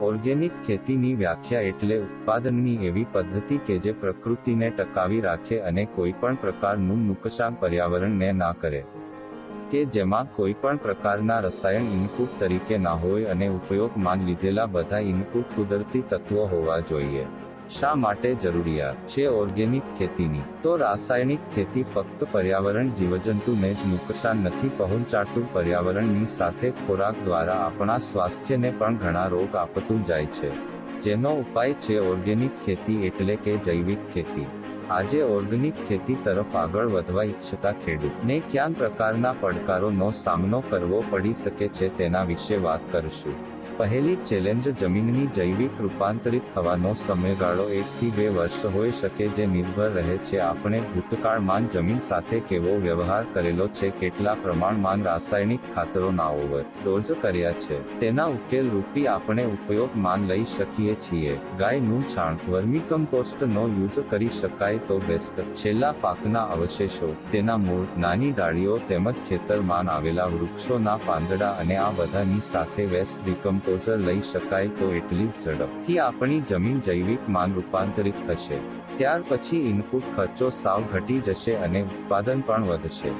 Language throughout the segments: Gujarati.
ઓર્ગેનિક ખેતીની વ્યાખ્યા એટલે ઉત્પાદનની એવી પદ્ધતિ કે જે પ્રકૃતિને ટકાવી રાખે અને કોઈપણ પ્રકારનું નુકસાન પર્યાવરણને ના કરે. કે જેમાં કોઈપણ પ્રકારના રસાયણ ઇનપુટ તરીકે ના હોય અને ઉપયોગમાં લીધેલા બધા ઇનપુટ કુદરતી તત્વો હોવા જોઈએ. શા માટે જરૂરિયાત છે ઓર્ગેનિક ખેતીની? તો રાસાયણિક ખેતી ફક્ત પર્યાવરણ જીવજંતુને જ નુકસાન નથી, પહોંચાડતું પર્યાવરણની સાથે ખોરાક દ્વારા આપણા સ્વાસ્થ્યને પણ ઘણા રોગ આપતું જાય છે. જેનો ઉપાય છે ઓર્ગેનિક ખેતી એટલે કે જૈવિક ખેતી. આજે ઓર્ગેનિક ખેતી તરફ આગળ વધવા ઈચ્છતા ખેડૂતને ક્યાં પ્રકારના પડકારોનો સામનો કરવો પડી શકે છે તેના વિશે વાત કરશું. પહેલી ચેલેન્જ જમીનની જૈવિક રૂપાંતરિત થવાનો સમયગાળો એક થી બે વર્ષ હોઈ શકે જે નિર્ભર રહે છે. આપણે ભૂતકાળમાં જમીન સાથે કેવો વ્યવહાર કરેલો છે, કેટલા પ્રમાણમાં રાસાયણિક ખાતરોના ઓવર ડોઝ કર્યા છે, તેના ઉકેલ રૂપી આપણે ઉપયોગમાં લઈ શકીએ છીએ. ગાયનું છાણ વર્મી કમ્પોસ્ટનો યુઝ કરી શકાય તો બેસ્ટ છેલ્લા પાકના અવશેષો, તેના મૂળ, નાની ડાળીઓ તેમજ ખેતરમાં આવેલા વૃક્ષોના પાંદડા અને આ બધાની સાથે વેસ્ટ ડિકમ્પોઝર લઈ શકાય તો એટલી જ ઝડપથી આપણી જમીન જૈવિકમાં રૂપાંતરિત થશે. ત્યાર પછી ઇનપુટ ખર્ચો સાવ ઘટી જશે અને ઉત્પાદન પણ વધશે.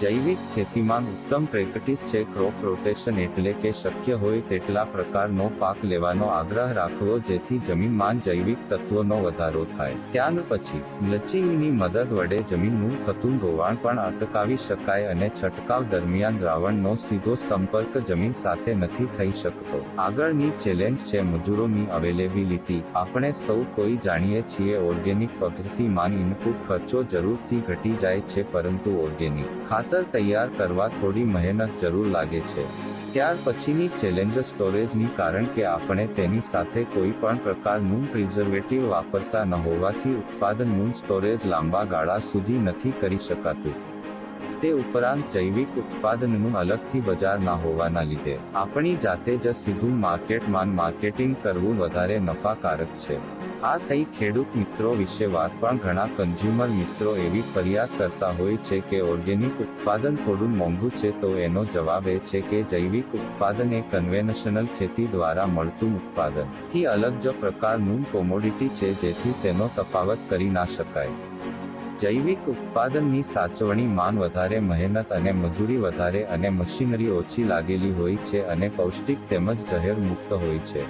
જૈવિક ખેતીમાં ઉત્તમ પ્રેક્ટિસ છે ક્રોપ રોટેશન એટલે કે શક્ય હોય તેટલા પ્રકારનો પાક લેવાનો આગ્રહ રાખવો જેથી જમીનમાં જૈવિક તત્વોનો વધારો થાય. ત્યાર પછી મલ્ચિંગની મદદ વડે જમીનનું થતું ધોવાણ પણ અટકાવી શકાય અને છંટકાવ દરમિયાન દ્રાવણનો સીધો સંપર્ક જમીન સાથે નથી થઈ શકતો. આગળની ચેલેન્જ છે મજૂરોની અવેલેબિલિટી આપણે સૌ કોઈ જાણીએ છીએ ઓર્ગેનિક પદ્ધતિમાં ઇનપુટ ખર્ચો જરૂરથી ઘટી જાય છે પરંતુ ઓર્ગેનિક ખાતર તૈયાર કરવા થોડી મહેનત જરૂર લાગે છે. ત્યાર પછીની ચેલેન્જ સ્ટોરેજની કારણ કે આપણે તેની સાથે કોઈ પણ પ્રકારનું પ્રિઝર્વેટિવ વાપરતા ન હોવાથી ઉત્પાદનનું સ્ટોરેજ લાંબા ગાળા સુધી નથી કરી શકાતું. તે ઉપરાંત જૈવિક ઉત્પાદનનું અલગથી બજાર ના હોવાના લીધે, આપણી જાતે જ સીધું માર્કેટમાં માર્કેટિંગ કરવું વધારે નફાકારક છે. આ થઈ ખેડૂત મિત્રો વિશે વાત પણ ઘણા કન્ઝ્યુમર મિત્રો એવી ફરિયાદ કરતા હોય છે કે ઓર્ગેનિક ઉત્પાદન થોડું મોંઘું છે તો એનો જવાબ એ છે કે જૈવિક ઉત્પાદન એ કન્વેન્શનલ ખેતી દ્વારા મળતું ઉત્પાદનથી અલગ જ પ્રકારનું કોમોડિટી છે જેથી તેનો તફાવત કરી ના શકાય. જૈવિક ઉત્પાદનની સાચવણી માન વધારે, મહેનત અને મજૂરી વધારે અને મશીનરી ઓછી લાગેલી હોય છે અને પૌષ્ટિક તેમજ જહેર મુક્ત હોય છે.